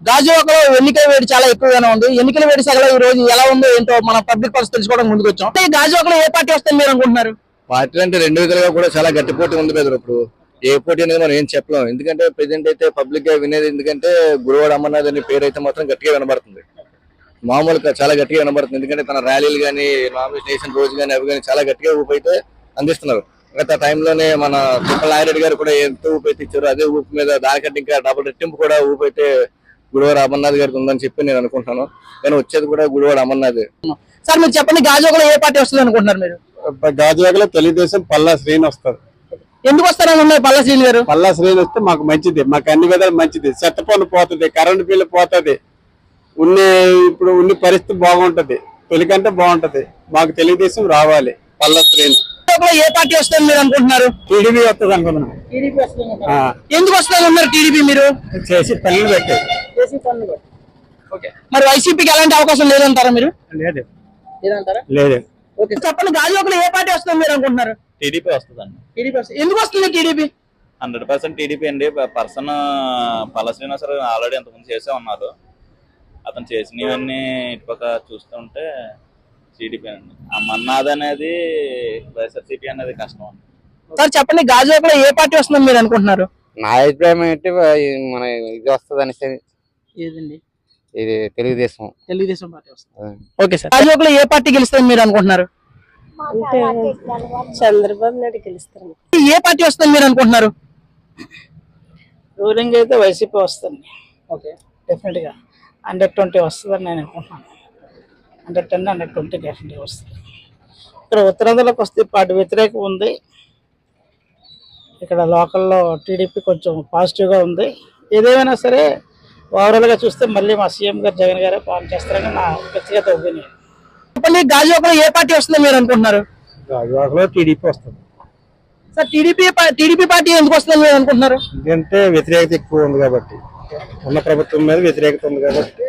గాజువాకలో ఎన్నికల వేడి చాలా ఎక్కువగానే ఉంది. ఎన్నికల వేడి సగలో ఈ రోజు ఎలా ఉందో ఏంటో మన పబ్లిక్ పరిస్థితి తెలుసుకోవడం ముందుకు వచ్చాం అంటే గాజువాకలో ఏ పార్టీ వస్తుంది మీరు అనుకుంటున్నారు? పార్టీ అంటే రెండు విధాలుగా కూడా చాలా గట్టి పోటీ ఉంది మీద ఇప్పుడు. ఏ పోటీ అనేది మనం ఏం చెప్పలేం. ఎందుకంటే ప్రెసెంట్ అయితే పబ్లిక్గా వినేది ఎందుకంటే గురువాడ అమర్నాథ్ అనే పేరు అయితే మాత్రం గట్టిగా వినబడుతుంది. మామూలుగా చాలా గట్టిగా వినబడుతుంది. ఎందుకంటే తన ర్యాలీలు కానీ నామినేషన్ రోజు కానీ అవి కానీ చాలా గట్టిగా ఊపు అయితే అందిస్తున్నారు. గత టైంలోనే మన తిప్పల నాయరెడ్డి గారు కూడా ఎంత ఊపు అయితే ఇచ్చారు అదే ఊపు మీద దానికంటే ఇంకా డబుల్ రెట్టింపు కూడా ఊపు అయితే గుడివాడ అమర్నాథ్ గారికి ఉందని చెప్పి నేను అనుకుంటున్నాను. కానీ వచ్చేది కూడా గుడివాడ అమర్నాథ్ సార్ మీరు చెప్పండి గాజువాకలో ఏ పార్టీ వస్తుంది అనుకుంటున్నారు మీరు? గాజువాకలో తెలుగుదేశం పల్లా శ్రీని వస్తారు. ఎందుకు వస్తారనుకున్నారు పల్ల శ్రీని గారు? పల్లా శ్రీని వస్తే మాకు మంచిది మాకు అన్ని విధాలు మంచిది. చెత్త పన్ను పోతుంది కరెంట్ బిల్లు పోతుంది. ఉన్ని ఇప్పుడు ఉన్ని పరిస్థితి బాగుంటది తొలికంటే బాగుంటది. మాకు తెలుగుదేశం రావాలి పల్లా శ్రీని. ఏ పార్టీ వస్తుంది మీరు అనుకుంటున్నారు? టీడీపీ వస్తుంది అనుకున్నాం ఆ, ఎందుకు వస్తారనుకున్నారు టీడీపీ మీరు? చేసి పనులు పెట్టే మరి వైసీపీకి ఎలాంటి అవకాశం లేదంటారా మీరు? లేదు. లేదంటారా? లేదు. ఓకే. చెప్పండి గాజువాకలో ఏ పార్టీ వస్తుంది మీరు అనుకుంటున్నారు? టీడీపీ వస్తుందండి. టీడీపీ వస్తుంది. ఎందుకు వస్తుంది టీడీపీ? హండ్రెడ్ పర్సెంట్ టీడీపీ అండి. పర్సన్ పల్ల శ్రీనివాస ఆల్రెడీ ఎంతమంది చేసే ఉన్నారు. అతను చేసినవన్నీ ఇటుపక్క చూస్తుంటే టీడీపీ అండి. ఆ మన్నాథ్ అనేది వైఎస్ఆర్సీపీ అనేది కష్టం అండి. సార్ చెప్పండి గాజువాకలో ఏ పార్టీ వస్తుంది మీరు అనుకుంటున్నారు? నా అభిప్రాయం ఏంటి మన ఇది వస్తుంది అనేసి ఏదండి? ఇది తెలుగుదేశం. తెలుగుదేశం పార్టీ వస్తుంది. Okay sir. గాజువాకలో ఏ పార్టీ గెలుస్తుంది మీరు అనుకుంటున్నారు? చంద్రబాబు నాయుడు గెలుస్తారు. ఏ పార్టీ వస్తుంది మీరు అనుకుంటున్నారు? రూలింగ్ అయితే వైసీపీ వస్తుంది. ఓకే. డెఫినెట్గా హండ్రెడ్ ట్వంటీ వస్తుందని నేను అనుకుంటున్నాను. హండ్రెడ్ టెన్ హండ్రెడ్ ట్వంటీ డెఫినెట్గా వస్తుంది. ఇక్కడ ఉత్తరాంధ్రలోకి వస్తే పార్టీ వ్యతిరేకం ఉంది. ఇక్కడ లోకల్లో టీడీపీ కొంచెం పాజిటివ్గా ఉంది. ఏదేమైనా సరే ఓవరాల్గా చూస్తే మళ్ళీ మా సీఎం గారు జగన్ గారే పాలన చేస్తారని నా వ్యక్తిగత ఒపీనియన్. చెప్పండి గాజువాకలో ఏ పార్టీ వస్తుంది మీరు అనుకుంటున్నారు? గాజువాకలో టీడీపీ వస్తుంది. సార్ టీడీపీ టీడీపీ పార్టీ ఎందుకు వస్తుంది మీరు అనుకుంటున్నారు? ఎందుకంటే వ్యతిరేకత ఎక్కువ ఉంది కాబట్టి. ఉన్న ప్రభుత్వం మీద వ్యతిరేకత ఉంది కాబట్టి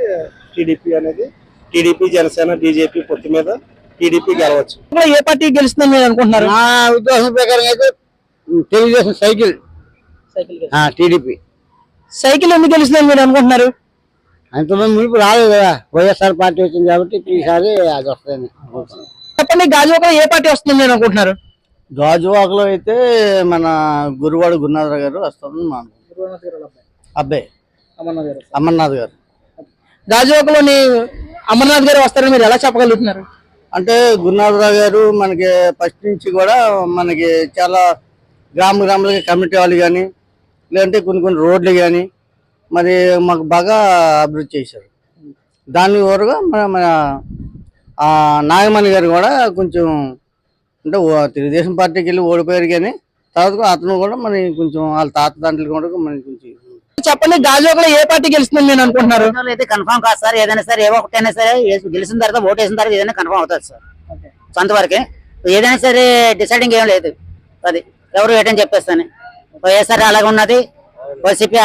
టీడీపీ అనేది టీడీపీ జనసేన బీజేపీ పొత్తు మీద టీడీపీ గెలవచ్చు. ఏ పార్టీ గెలుస్తుంది మీరు అనుకుంటున్నారు? నా ఉద్దేశం ప్రకారం అయితే తెలుగుదేశం సైకిల్. టీడీపీ. సైకిల్ ఎందుకు గెలుస్తుంది మీరు అనుకుంటున్నారు? అంతమంది మునుపు రాలేదు కదా. వైఎస్ఆర్ పార్టీ వచ్చింది కాబట్టి ఈసారి అది వస్తుంది చెప్పండి గాజువాకలో ఏ పార్టీ వస్తుంది మీరు అనుకుంటున్నారు? గాజువాకలో అయితే మన గురువాడ గురునాథరావు గారు వస్తుంది మా అబ్బాయి అమర్నాథ్ గారు. గాజువాకలోని అమర్నాథ్ గారు వస్తారని మీరు ఎలా చెప్పగలుగుతున్నారు? అంటే గురునాథరావు గారు మనకి ఫస్ట్ నుంచి కూడా మనకి చాలా గ్రామ గ్రామాలకి కమిటీ వాళ్ళు కానీ లేదంటే కొన్ని కొన్ని రోడ్లు కానీ మరి మాకు బాగా అభివృద్ధి చేశారు. దాని వరకు మన మన ఆ, నాగమణి గారు కూడా కొంచెం అంటే తెలుగుదేశం పార్టీకి వెళ్ళి ఓడిపోయారు కానీ తర్వాత అతను కూడా మరి కొంచెం వాళ్ళ తాత దాంట్లో కూడా మనకి కొంచెం చెప్పండి గాజువాకలో ఏ పార్టీ గెలుస్తుంది మీరు అనుకుంటున్నారు? అయితే కన్ఫర్మ్ కాదు సార్ ఏదైనా సరే ఏవో ఒకటైనా సరే ఏ- గెలిచిన తర్వాత ఓటు వేసిన తర్వాత ఏదైనా కన్ఫర్మ్ అవుతుంది సార్. సొంత వరకే ఏదైనా సరే డిసైడింగ్ ఏం లేదు. అది ఎవరు ఏటని చెప్పేస్తాను. వైఎస్ఆర్ అలాగే ఉన్నది వైసీపీ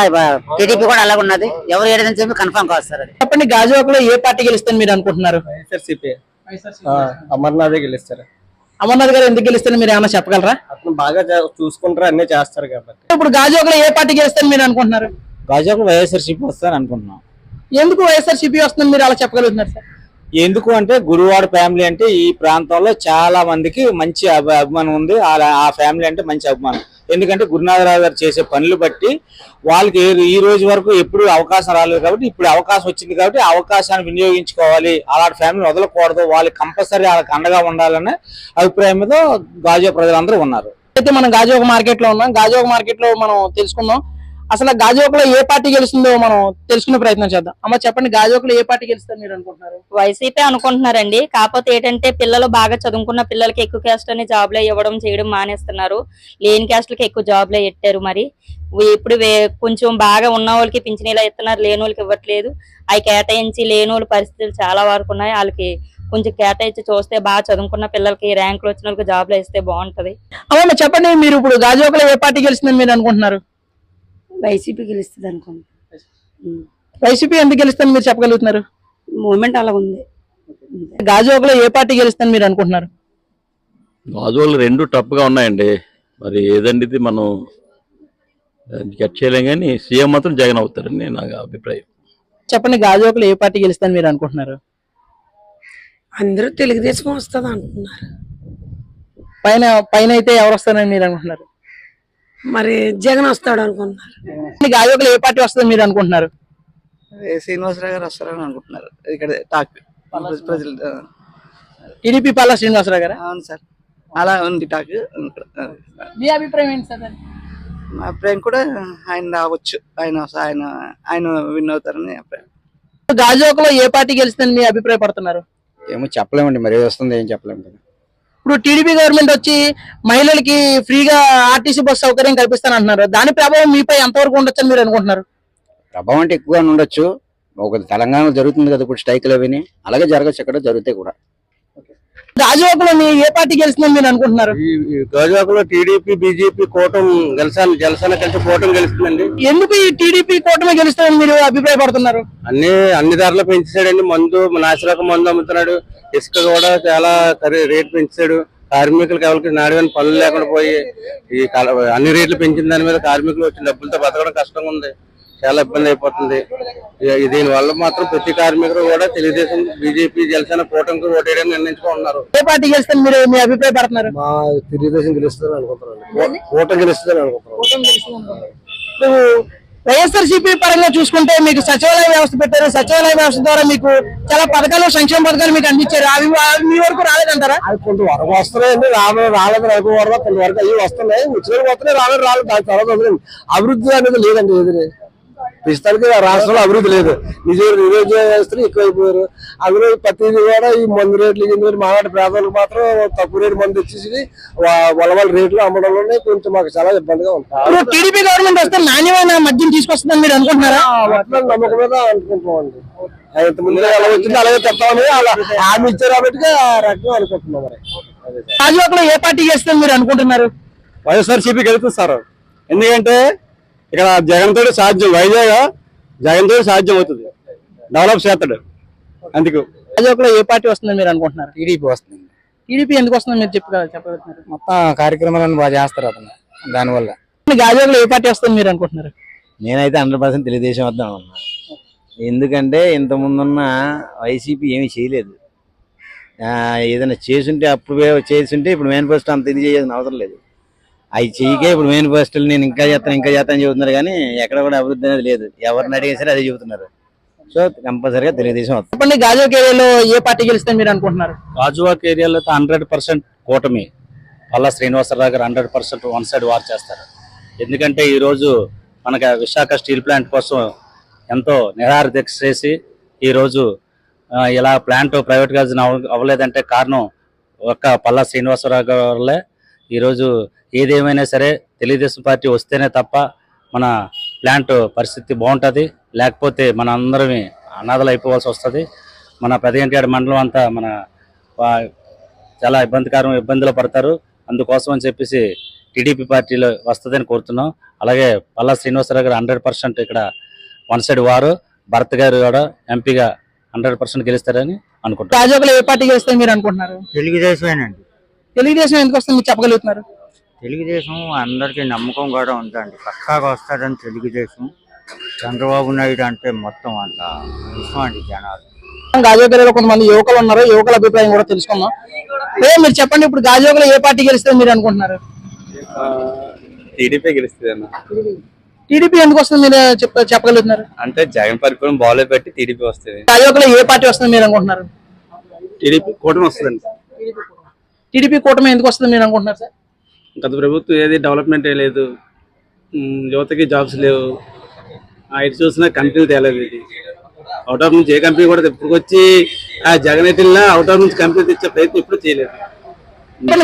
టీడీపీ కూడా అలాగే ఉన్నది ఎవరు ఏదైనా చెప్పి కన్ఫర్మ్ కాదు సార్ అది. చెప్పండి గాజువాకలో ఏ పార్టీ గెలుస్తుంది మీరు అనుకుంటున్నారు? వైఎస్ఆర్సీపీ అమర్నాథే గెలుస్తారు. అమర్నాథ్ గారు ఎందుకు గెలుస్తుంది మీరు ఏమైనా చెప్పగలరా? అతను బాగా చూసుకుంటారు అన్ని చేస్తారు కాబట్టి. ఇప్పుడు గాజువాకలో ఏ పార్టీ గెలుస్తుంది మీరు అనుకుంటున్నారు? గాజాకు వైఎస్ఆర్సీపీ వస్తారని అనుకుంటున్నాం. ఎందుకు వైఎస్ఆర్ సిపి వస్తుంది మీరు అలా చెప్పగలుగుతున్నారు సార్? ఎందుకు అంటే గురువాడ ఫ్యామిలీ అంటే ఈ ప్రాంతంలో చాలా మందికి మంచి అభి- అభిమానం ఉంది. ఆ ఫ్యామిలీ అంటే మంచి అభిమానం. ఎందుకంటే గురునాథరావు గారు చేసే పనులు బట్టి వాళ్ళకి ఈ రోజు వరకు ఎప్పుడు అవకాశం రాలేదు కాబట్టి ఇప్పుడు అవకాశం వచ్చింది కాబట్టి అవకాశాన్ని వినియోగించుకోవాలి. అలాంటి ఫ్యామిలీ వదలకూడదు. వాళ్ళకి కంపల్సరీ వాళ్ళకి అండగా ఉండాలనే అభిప్రాయం మీద గాజా ప్రజలందరూ ఉన్నారు. అయితే మనం గాజువాక మార్కెట్లో ఉన్నాం. గాజువాక మార్కెట్లో మనం తెలుసుకుందాం. అసలు గాజువాకలో ఏ పార్టీ గెలుస్తుందో మనం తెలుసుకునే ప్రయత్నం చేద్దాం. అమ్మ చెప్పండి గాజువాకలో ఏ పార్టీ గెలుస్తుంది మీరు అనుకుంటున్నారు? వైసీపీ అనుకుంటున్నారండి. కాకపోతే ఏంటంటే పిల్లలు బాగా చదువుకున్న పిల్లలకి ఎక్కువ క్యాస్ట్ అని జాబ్లు ఇవ్వడం చేయడం మానేస్తున్నారు. లేని క్యాస్ట్లకి ఎక్కువ జాబ్లు పెట్టారు మరి? ఇప్పుడు కొంచెం బాగా ఉన్న వాళ్ళకి పింఛనీలా ఇస్తున్నారు లేని వాళ్ళకి ఇవ్వట్లేదు. అవి కేటాయించి లేని వాళ్ళ పరిస్థితులు చాలా వరకు ఉన్నాయి. వాళ్ళకి కొంచెం కేటాయించి చూస్తే బాగా చదువుకున్న పిల్లలకి ర్యాంకులు వచ్చిన వాళ్ళకి జాబ్లు ఇస్తే బాగుంటది. అమ్మ చెప్పండి మీరు ఇప్పుడు గాజువాకలో ఏ పార్టీ గెలుస్తుందని మీరు అనుకుంటున్నారు? వైసీపీ గెలుస్తుంది అనుకోండి వైసీపీ. ఎందుకు గెలుస్తుందని మీరు చెప్పగలుగుతున్నారు? మూమెంట్ అలా ఉంది. గాజువాకలో ఏ పార్టీ గెలుస్తుందని మీరు అనుకుంటున్నారు? గాజువాలు రెండు టఫ్గా ఉన్నాయండి. మరి ఏదండి ఇది మనం కట్ చేయలేం కానీ సీఎం మాత్రం జగన్ అవుతారని నా అభిప్రాయం. చెప్పండి గాజువాకలో ఏ పార్టీ గెలుస్తుందని మీరు అనుకుంటున్నారు? అందరూ తెలుగుదేశం వస్తుంది అంటున్నారు. పైన పైన అయితే ఎవరు వస్తారని మీరు అనుకుంటున్నారు? మరి జగన్ వస్తాడు అనుకుంటున్నారు. గాజువాకలో ఏ పార్టీ వస్తుందని మీరు అనుకుంటున్నారు? శ్రీనివాసరావు గారు వస్తారని అనుకుంటున్నారు. ఇక్కడ టాక్ ప్రజలు టీడీపీ పల్లా శ్రీనివాసరావు గారు? అవును సార్. అలా ఉంది టాక్. మీ అభిప్రాయం ఏంటి సార్ మా అభిప్రాయం కూడా ఆయన రావచ్చు. ఆయన ఆయన ఆయన విన్ అవుతారని అభిప్రాయం. గాజువాకలో ఏ పార్టీ గెలుస్తుందని మీ అభిప్రాయపడుతున్నారు? ఏమో చెప్పలేమండి. మరి ఏది వస్తుంది ఏం చెప్పలేము ఇప్పుడు టీడీపీ గవర్నమెంట్ వచ్చి మహిళలకి ఫ్రీగా ఆర్టీసీ బస్ సౌకర్యం కల్పిస్తాను అంటున్నారు దాని ప్రభావం మీపై ఎంతవరకు ఉండొచ్చని మీరు అనుకుంటున్నారు? ప్రభావం అంటే ఎక్కువగా ఉండొచ్చు. ఒక తెలంగాణలో జరుగుతుంది కదా ఇప్పుడు స్ట్రైక్లు అవి అలాగే జరగచ్చు ఇక్కడ జరుగుతాయి కూడా. గాజువాకలో ఏ పార్టీ గెలుస్తుందని మీరు అనుకుంటున్నారు? గాజువాకలో టీడీపీ బీజేపీ కూటమి గెలిచాను జలసేన కలిసి కూటమి గెలుస్తుందండి. ఎందుకు ఈ టీడీపీ కూటమి గెలుస్తుందని మీరు అభిప్రాయపడుతున్నారు? అన్ని అన్ని ధరలు పెంచాడండి మందు నాసిరకం మందు అమ్ముతున్నాడు. ఇసుక కూడా చాలా రేటు పెంచాడు కార్మికులకు ఎవరికి నాడివని పనులు లేకుండా పోయి ఈ అన్ని రేట్లు పెంచిన దాని మీద కార్మికులు వచ్చిన డబ్బులతో బతకడం కష్టంగా ఉంది. చాలా ఇబ్బంది అయిపోతుంది. దీని వల్ల మాత్రం ప్రతి కార్మికుడు కూడా తెలుగుదేశం బీజేపీ జలసేన కూటమికి ఓటేయడానికి నిర్ణయించుకుంటున్నారు. ఏ పార్టీ గెలుస్తుందని మీరు? మీ అభిప్రాయపడుతున్నారు మా తెలుగుదేశం గెలుస్తుందని అనుకుంటున్నాను. కూటమి గెలుస్తుందని అనుకుంటున్నాను. ఇప్పుడు వైఎస్ఆర్ సిపి పరంగా చూసుకుంటే మీకు సచివాలయ వ్యవస్థ పెట్టారు. సచివాలయ వ్యవస్థ ద్వారా మీకు చాలా పథకాలు సంక్షేమ పథకాలు మీకు అందించారు. అవి మీ వరకు రాలేదంటారా? అది కొంత వరకు వస్తున్నాయండి రాలేదు రాలేదు. రేపు వరకు కొంత వరకు అవి వస్తున్నాయి. ఉచితంగా వస్తున్నాయి రాలేదు. రాలేదు. దాని తర్వాత వదిలేండి. అభివృద్ధి అనేది లేదండి ఎదురు. ప్రస్తుతానికి రాష్ట్రంలో అభివృద్ధి లేదు. నిజం నిరుద్యోగస్తులు ఎక్కువైపోయారు. అందులో ప్రతిదీ కూడా ఈ మందు రేట్లు గింజలు మాలాంటి పేదలకు మాత్రం తక్కువ రేటు మందు ఇచ్చేసి వాళ్ళ వాళ్ళ రేట్లు అమ్మడంలోనే కొంచెం మాకు చాలా ఇబ్బందిగా ఉంటుంది ఇప్పుడు టీడీపీ గవర్నమెంట్ వస్తే నాణ్యమైన మద్యం తీసుకొస్తుందని మీరు అనుకుంటున్నారా? అట్లా నమ్మకం మీద అనుకుంటున్నామండి. ఇంతకుముందు ఎలా వచ్చిందో అలాగే చెప్తామని అలా హామీ ఇచ్చారు కాబట్టి ఆ రకంగా అనుకుంటున్నాం మరి. అదే సార్. గాజువాకలో ఏ పార్టీ గెలుస్తుందని మీరు అనుకుంటున్నారు? వైఎస్ఆర్ సిపి గెలుస్తుంది సార్. ఎందుకంటే ఇక్కడ జగన్ తోటి సాధ్యం వైజాగ్ జగన్ తోటి సాధ్యం అవుతుంది. డెవలప్ చేస్తాడు. అందుకు. గాజువాకలో ఏ పార్టీ వస్తుందని మీరు అనుకుంటున్నారు? టీడీపీ వస్తుంది. టీడీపీ ఎందుకు వస్తుందని మీరు చెప్ప చెప్పగలుగుతున్నారు మొత్తం కార్యక్రమాలను బాగా చేస్తారు అతను దానివల్ల. గాజువాకలో ఏ పార్టీ వస్తుందని మీరు అనుకుంటున్నారు? నేనైతే హండ్రెడ్ పర్సెంట్ తెలుగుదేశం వద్దాం అన్నా ఎందుకంటే ఇంత ముందున్న వైసీపీ ఏమీ చేయలేదు. ఏదైనా చేసుంటే అప్పుడు చేసుంటే ఇప్పుడు మేనిఫెస్టో అంత ఇది చేయాల్సిన అవసరం లేదు. అవి చేయకే ఇప్పుడు మేనిఫెస్టోలు నేను ఇంకా చేస్తాను ఇంకా చేస్తాను చెబుతున్నారు కానీ ఎక్కడ కూడా అభివృద్ధి అనేది లేదు. ఎవరిని అడిగినా సరే అదే చెబుతున్నారు. సో కంపల్సరీగా తెలుగుదేశం చెప్పండి గాజువాక ఏరియాలో ఏ పార్టీ గెలుస్తుందని మీరు అనుకుంటున్నారు? గాజువాక్ ఏరియాలో హండ్రెడ్ పర్సెంట్ కూటమి. పల్లా శ్రీనివాసరావు గారు hundred percent one side war చేస్తారు. ఎందుకంటే ఈరోజు మనకి విశాఖ స్టీల్ ప్లాంట్ కోసం ఎంతో నిరాహార దీక్ష చేసి ఈరోజు ఇలా ప్లాంట్ ప్రైవేట్గా అవ్వలేదంటే కారణం ఒక్క పల్లా శ్రీనివాసరావు గారి వల్లే ఈరోజు ఏదేమైనా సరే తెలుగుదేశం పార్టీ వస్తేనే తప్ప మన ప్లాంట్ పరిస్థితి బాగుంటుంది. లేకపోతే మన అందరం అనాథలు అయిపోవాల్సి వస్తుంది. మన పెదగంటియాడ మండలం అంతా మన చాలా ఇబ్బందికరం ఇబ్బందులు పడతారు. అందుకోసం అని చెప్పేసి టీడీపీ పార్టీలో వస్తుందని కోరుతున్నాం. అలాగే పల్లా శ్రీనివాసరావు గారు హండ్రెడ్ పర్సెంట్ ఇక్కడ వన్ సైడ్ వారు భరత్ గారు కూడా ఎంపీగా హండ్రెడ్ పర్సెంట్ గెలుస్తారని అనుకుంటున్నాం. గాజువాకలో ఏ పార్టీ మీరు అనుకుంటున్నారు? తెలుగుదేశమేనండి. తెలుగుదేశం ఎందుకు వస్తుంది మీరు చెప్పగలుగుతున్నారు? తెలుగుదేశం అందరికీ నమ్మకం కూడా ఉందండి. పక్కాగా వస్తాడని తెలుగుదేశం. చంద్రబాబు నాయుడు అంటే మొత్తం అంత ఇష్టం అండి జనాలు. గాజువాక ఏరియాలో కొంతమంది యువకులు ఉన్నారు. యువకుల అభిప్రాయం కూడా తెలుసుకుందాం. ఏ మీరు చెప్పండి ఇప్పుడు గాజువాకలో ఏ పార్టీ గెలుస్తుందని మీరు అనుకుంటున్నారు? టీడీపీ గెలుస్తుంది అన్న. టీడీపీ ఎందుకు వస్తుంది మీరు చెప్ప చెప్పగలుగుతున్నారు? అంటే జగన్ పరిపాలన బాగాలేదు బట్టి టీడీపీ వస్తుంది. గాజువాకలో ఏ పార్టీ వస్తుంది మీరు అనుకుంటున్నారు? టీడీపీ కూటమి వస్తుందండి. టీడీపీ కూటమి ఎందుకు వస్తుంది మీరు అనుకుంటున్నారు సార్? గత ప్రభుత్వం ఏది డెవలప్మెంట్ ఏ లేదు. యువతకి జాబ్స్ లేవు. ఇటు చూసినా కంపెనీలు తేలేదు ఇది. అవుట్ ఆఫ్ నుంచి ఏ కంపెనీ కూడా ఇప్పుడు వచ్చి ఆ జగన్ ఎటు వెళ్ళినా అవుట్ ఆఫ్ నుంచి కంపెనీ తెచ్చే ప్రయత్నం ఇప్పుడు చేయలేదు.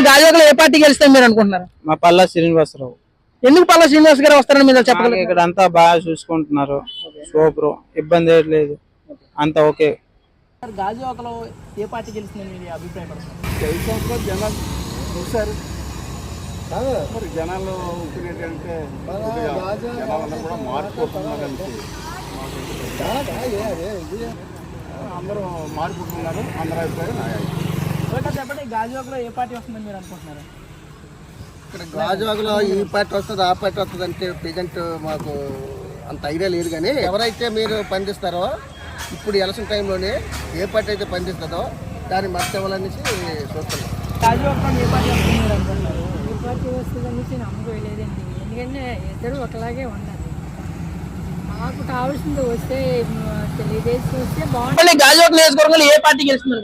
గాజువాకలో ఏ పార్టీ గెలుస్తుంది మీరు అనుకుంటున్నారు? మా పల్లా శ్రీనివాసరావు. ఎందుకు పల్లా శ్రీనివాస్ గారు వస్తారని మీరు చెప్పగలుగుతారు? ఇక్కడ అంతా బాగా చూసుకుంటున్నారు. సూపర్. ఇబ్బంది ఏం లేదు. అంతా ఓకే. గాజువాకలో ఏ పార్టీ గెలుస్తుంది మీరు అభిప్రాయపడుతున్నారు? జనాలు చూసారు మరి జనాలు ఒప్పుకునేటంటే జనాలందరూ కూడా మారిపోతున్నారు అందరూ మారిపోతున్నారు అందరూ అభిప్రాయం అభిప్రాయం. ఓకే చెప్పండి గాజువాకలో ఏ పార్టీ వస్తుందని మీరు అనుకుంటున్నారు? ఇక్కడ గాజువాగలో ఈ పార్టీ వస్తుంది ఆ పార్టీ వస్తుంది అంటే ప్రజెంట్ మాకు అంత ఐడియా లేదు కానీ ఎవరైతే మీరు పండిస్తారో ఇప్పుడు ఎలక్షన్ టైంలోనే ఏ పార్టీ అయితే పనిచేస్తుందో దాన్ని మద్దతు ఇవ్వాలనేసి చూస్తున్నాం ఏ పార్టీ వస్తుందనేసి నమ్మకలేదండి. ఎందుకంటే ఇద్దరు ఒకలాగే ఉండాలి మాకు కావాల్సింది వస్తే తెలుగుదేశం వస్తే బాగుంటుంది. మళ్ళీ గాజువాక నియోజకవర్గంలో ఏ పార్టీ గెలుస్తుంది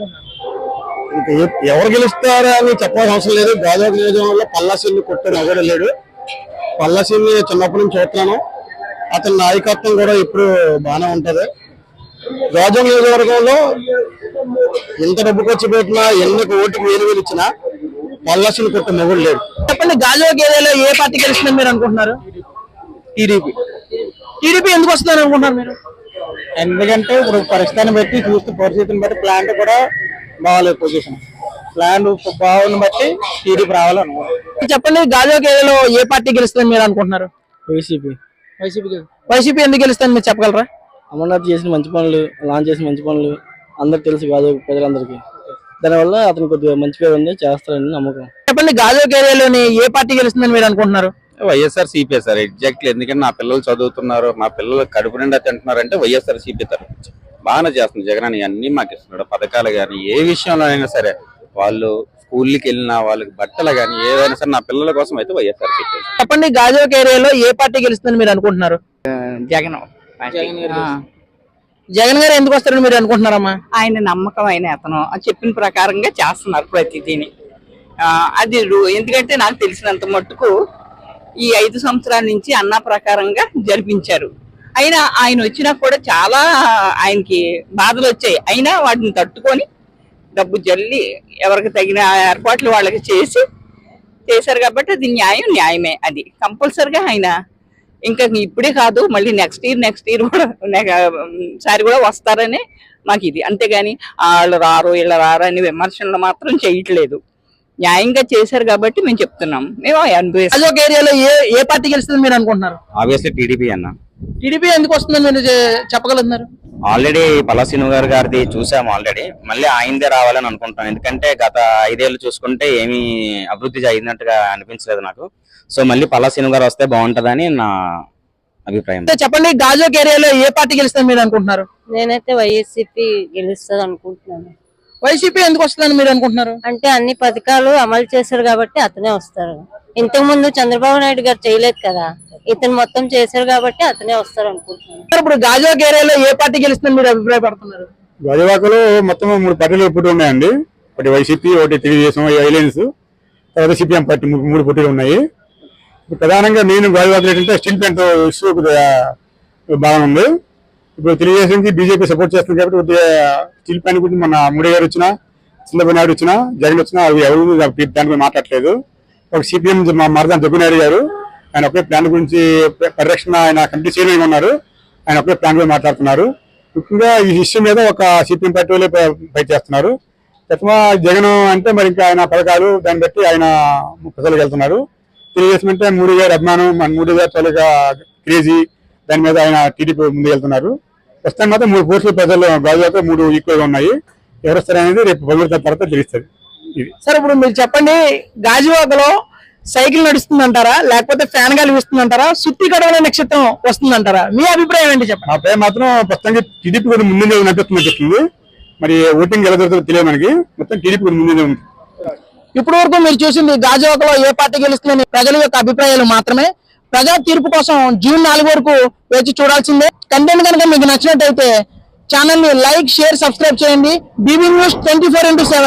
ఎవరు గెలుస్తారా అని చెప్పాల్సిన అవసరం లేదు. గాజువాక నియోజకవర్గంలో పల్లాసిల్ని కొట్టే ఎవరు లేడు. పల్లాసిల్ని చిన్నప్పటి నుంచి చూస్తున్నాను. అతని నాయకత్వం కూడా ఇప్పుడు బాగానే ఉంటది. గాజువాక నియోజకవర్గంలో ఎంత డబ్బు ఖర్చు పెట్టినా ఎన్ని ఓటుకు వేలు వేలు ఇచ్చినా పల్లాసిల్ని కొట్టే మొగుడు లేడు. చెప్పండి గాజువాక ఏరియాలో ఏ పార్టీ గెలుస్తుందని మీరు అనుకుంటున్నారు? టీడీపీ. టీడీపీ ఎందుకు వస్తుందని అనుకుంటున్నారు మీరు? ఎందుకంటే ఇప్పుడు పరిస్థితిని బట్టి చూస్తే పరిస్థితిని బట్టి ప్లాంట్ కూడా బాగాలేదు పొజిషన్. ప్లాంట్ బాగుని బట్టి టీడీపీ రావాలనుకుంటున్నాను చెప్పండి గాజువాక ఏరియాలో ఏ పార్టీ గెలుస్తుందని మీరు అనుకుంటున్నారు? YCP YCP. వైసీపీ ఎందుకు గెలుస్తుందని మీరు చెప్పగలరా? అమర్నాథ్ చేసిన మంచి పనులు లాంచ్ చేసిన మంచి పనులు అందరికి తెలుసు కాదు ప్రజలందరికీ. దానివల్ల అతను కొద్దిగా మంచి పేరు ఉంది చేస్తారని నమ్మకం. చెప్పండి గాజువాక ఏరియాలోని ఏ పార్టీ గెలుస్తుందని మీరు అనుకుంటున్నారు? వైఎస్ఆర్ సిపి సార్ ఎగ్జాక్ట్లీ ఎందుకంటే నా పిల్లలు చదువుతున్నారు మా పిల్లలు కడుపు నిండా తింటున్నారంటే వైఎస్ఆర్ సిపి తరఫు నుంచి. బాగానే చేస్తుంది జగన్ అని అన్ని మాకు ఇస్తున్నాడు పథకాలు కానీ ఏ విషయంలో అయినా సరే. వాళ్ళు స్కూల్కి వెళ్ళినా వాళ్ళకి బట్టలు కానీ ఏదైనా సరే నా పిల్లల కోసం అయితే వైఎస్ఆర్ సిపి చెప్పండి గాజువాక ఏరియాలో ఏ పార్టీ గెలుస్తుందని మీరు అనుకుంటున్నారు? జగన్. జగన్ గారు ఎందుకు వస్తారని మీరు అనుకుంటున్నారమ్మా? ఆయన నమ్మకం అయిన అతను. చెప్పిన ప్రకారంగా చేస్తున్నారు ప్రతిదీని. అది ఎందుకంటే నాకు తెలిసినంత మట్టుకు ఈ ఐదు సంవత్సరాల నుంచి అన్న ప్రకారంగా జరిపించారు. అయినా ఆయన వచ్చినా కూడా చాలా ఆయనకి బాధలు వచ్చాయి. అయినా వాటిని తట్టుకొని డబ్బు జల్లి ఎవరికి తగిన ఏర్పాట్లు వాళ్ళకి చేసి చేశారు కాబట్టి అది న్యాయం న్యాయమే అది. కంపల్సరిగా ఆయన ఇంకా ఇప్పుడే కాదు మళ్ళీ నెక్స్ట్ ఇయర్ నెక్స్ట్ ఇయర్ కూడా సారి కూడా వస్తారని మాకు ఇది. అంతేగాని వాళ్ళు రారు వీళ్ళు రారు అని విమర్శలు మాత్రం చేయట్లేదు. న్యాయంగా చేశారు కాబట్టి మేము చెప్తున్నాం. మేము అనుభవిస్తాం ఏరియాలో ఏ ఏ పార్టీ గెలుస్తుందని మీరు అనుకుంటున్నారు? ఆబ్వియస్లీ టీడీపీ అన్న. టీడీపీ ఎందుకు వస్తుందని మీరు చెప్పగలుగుతున్నారు? ఆల్రెడీ పలాసీను గారు గారిది చూసాము ఆల్రెడీ. మళ్ళీ ఆయనదే రావాలని అనుకుంటున్నాను ఎందుకంటే గత ఐదేళ్ళు చూసుకుంటే ఏమీ అభివృద్ధి అయినట్టుగా అనిపించలేదు నాకు. సో మళ్ళీ పలాసీను గారు వస్తే బాగుంటదని నా అభిప్రాయం. చెప్పండి గాజువాక ఏరియాలో ఏ పార్టీ గెలుస్తుందని మీరు అనుకుంటున్నారు? నేనైతే వైఎస్సీపీ గెలుస్తుంది అనుకుంటున్నాను. వైసీపీ ఎందుకు వస్తుందని మీరు అనుకుంటున్నారు? అంటే అన్ని పథకాలు అమలు చేశారు కాబట్టి అతనే వస్తారు. ఇంతకు ముందు చంద్రబాబు నాయుడు గారు చేయలేదు కదా. ఇతను మొత్తం చేశారు కాబట్టి అతనే వస్తారు అనుకుంటున్నాను. ఇప్పుడు గాజువాక ఏరియాలో ఏ పార్టీ గెలుస్తుందని మీరు అభిప్రాయపడుతున్నారు? గజవాకలో మొత్తం మూడు పార్టీలు పోటీ ఉన్నాయండి. ఒకటి వైసీపీ ఒకటి తెలుగుదేశం ఐలెన్స్ తర్వాత సిపిఎం పార్టీ మూడు పోటీలు ఉన్నాయి. ఇప్పుడు ప్రధానంగా నేను గజవాకలు ఏంటంటే స్టీల్ ప్లాంట్ ఇష్యూ కొద్దిగా బాగా ఉంది. ఇప్పుడు తెలుగుదేశంకి బీజేపీ సపోర్ట్ చేస్తుంది కాబట్టి కొద్దిగా స్టీల్ ప్లాంట్ గురించి మన మోడీ గారు వచ్చినా చంద్రబాబు నాయుడు వచ్చినా జగన్ వచ్చినా అవి ఎవరు దానిపై మాట్లాడలేదు ఒక సిపిఎం మా మరదాన్ జగ్గునాయుడు గారు. ఆయన ఒకే ప్లాన్ గురించి పరిరక్షణ ఆయన కమిటీ చైర్మన్ ఉన్నారు. ఆయన ఒకే ప్లాన్ గురించి మాట్లాడుతున్నారు. ముఖ్యంగా ఈ ఇష్యూ మీద ఒక సిపిఎం పార్టీ వాళ్ళే ఫైట్ చేస్తున్నారు. ప్రథమ జగన్ అంటే మరి ఇంకా ఆయన పథకాలు దాన్ని బట్టి ఆయన ప్రజలకు వెళ్తున్నారు. తెలుగుదేశం అంటే మోడీ గారి అభిమానం మన మోడీ గారి తాలూకా క్రేజీ దాని మీద ఆయన టీడీపీ ముందు వెళ్తున్నారు. ప్రస్తుతం మాత్రం మూడు పోస్టులు ప్రజలు గాజువాక మూడు ఈక్వల్గా ఉన్నాయి. ఎవరు వస్తారనేది రేపు పదమూడు తర్వాత తెలుస్తుంది. సార్ ఇప్పుడు మీరు చెప్పండి గాజువాకలో సైకిల్ నడుస్తుందంటారా? లేకపోతే ఫ్యాన్ గాలి వీస్తుందంటారా? సుత్తి గడవల నక్షత్రం వస్తుందంటారా? మీ అభిప్రాయం ఏంటి చెప్పండి? పేరు మాత్రం ప్రస్తుతానికి టీడీపీ కూడా ముందే నడుస్తుంది అనిపిస్తుంది మరి ఓటింగ్ ఎలా జరుగుతుందో తెలియదు మనకి. మొత్తం టీడీపీ కూడా ముందే ఉంది. ఇప్పటి వరకు మీరు చూసింది గాజువాకలో ఏ పార్టీ గెలుస్తుందని ప్రజల యొక్క అభిప్రాయాలు మాత్రమే. ప్రజా తీర్పు కోసం జూన్ నాలుగు వరకు వేచి చూడాల్సిందే. కంటెంట్ కనుక మీకు నచ్చినట్టయితే ఛానల్ని లైక్ షేర్ సబ్స్క్రైబ్ చేయండి. BB news twenty four into seven.